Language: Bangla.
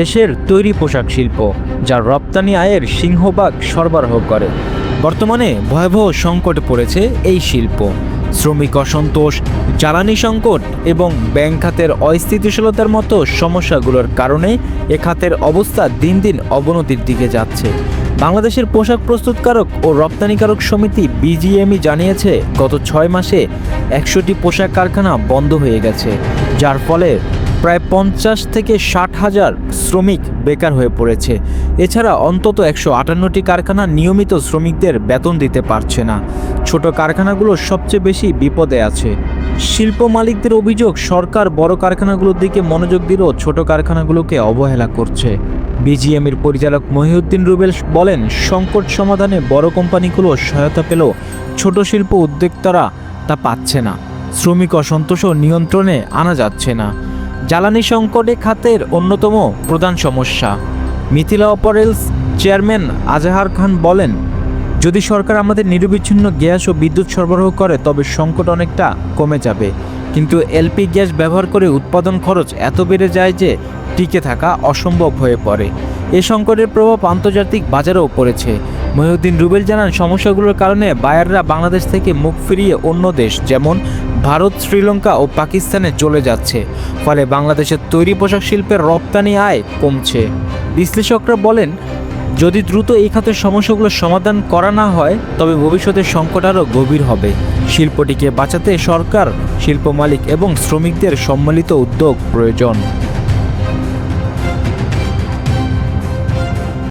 দেশের তৈরি পোশাক শিল্প যা রপ্তানি আয়ের সিংহভাগ সরবরাহ করে। বর্তমানে ভয়াবহ সংকটে পড়েছে এই শিল্প। শ্রমিক অসন্তোষ, জ্বালানি সংকট এবং ব্যাংক খাতের অস্থিতিশীলতার মতো সমস্যাগুলোর কারণে এ খাতের অবস্থা দিন দিন অবনতির দিকে যাচ্ছে। বাংলাদেশের পোশাক প্রস্তুতকারক ও রপ্তানিকারক সমিতি বিজিএমই জানিয়েছে, গত ছয় মাসে একশোটি পোশাক কারখানা বন্ধ হয়ে গেছে, যার ফলে প্রায় পঞ্চাশ থেকে ষাট হাজার শ্রমিক বেকার হয়ে পড়েছে। এছাড়া অন্তত একশো আটান্নটি কারখানা নিয়মিত শ্রমিকদের বেতন দিতে পারছে না। ছোট কারখানাগুলো সবচেয়ে বেশি বিপদে আছে। শিল্প মালিকদের অভিযোগ, সরকার বড় কারখানাগুলোর দিকে মনোযোগ দিলেও ছোট কারখানাগুলোকে অবহেলা করছে। বিজিএমের পরিচালক মহিউদ্দিন রুবেল বলেন, সংকট সমাধানে বড় কোম্পানিগুলো সহায়তা পেলেও ছোট শিল্প উদ্যোক্তারা তা পাচ্ছে না। শ্রমিক অসন্তোষ ও নিয়ন্ত্রণে আনা যাচ্ছে না। জ্বালানি সংকটে খাতের অন্যতম প্রধান সমস্যা। মিথিলা অপারেলস চেয়ারম্যান আজাহার খান বলেন, যদি সরকার আমাদের নিরবিচ্ছিন্ন গ্যাস ও বিদ্যুৎ সরবরাহ করে, তবে সংকট অনেকটা কমে যাবে। কিন্তু এলপি গ্যাস ব্যবহার করে উৎপাদন খরচ এত বেড়ে যায় যে টিকে থাকা অসম্ভব হয়ে পড়ে। এ সংকটের প্রভাব আন্তর্জাতিক বাজারেও পড়েছে। মহিউদ্দিন রুবেল জানান, সমস্যাগুলোর কারণে বায়াররা বাংলাদেশ থেকে মুখ ফিরিয়ে অন্য দেশ, যেমন ভারত, শ্রীলঙ্কা ও পাকিস্তানে চলে যাচ্ছে। ফলে বাংলাদেশের তৈরি পোশাক শিল্পের রপ্তানি আয় কমছে। বিশ্লেষকরা বলেন, যদি দ্রুত এই খাতের সমস্যাগুলো সমাধান করা না হয়, তবে ভবিষ্যতে সংকট আরও গভীর হবে। শিল্পটিকে বাঁচাতে সরকার, শিল্প মালিক এবং শ্রমিকদের সম্মিলিত উদ্যোগ প্রয়োজন।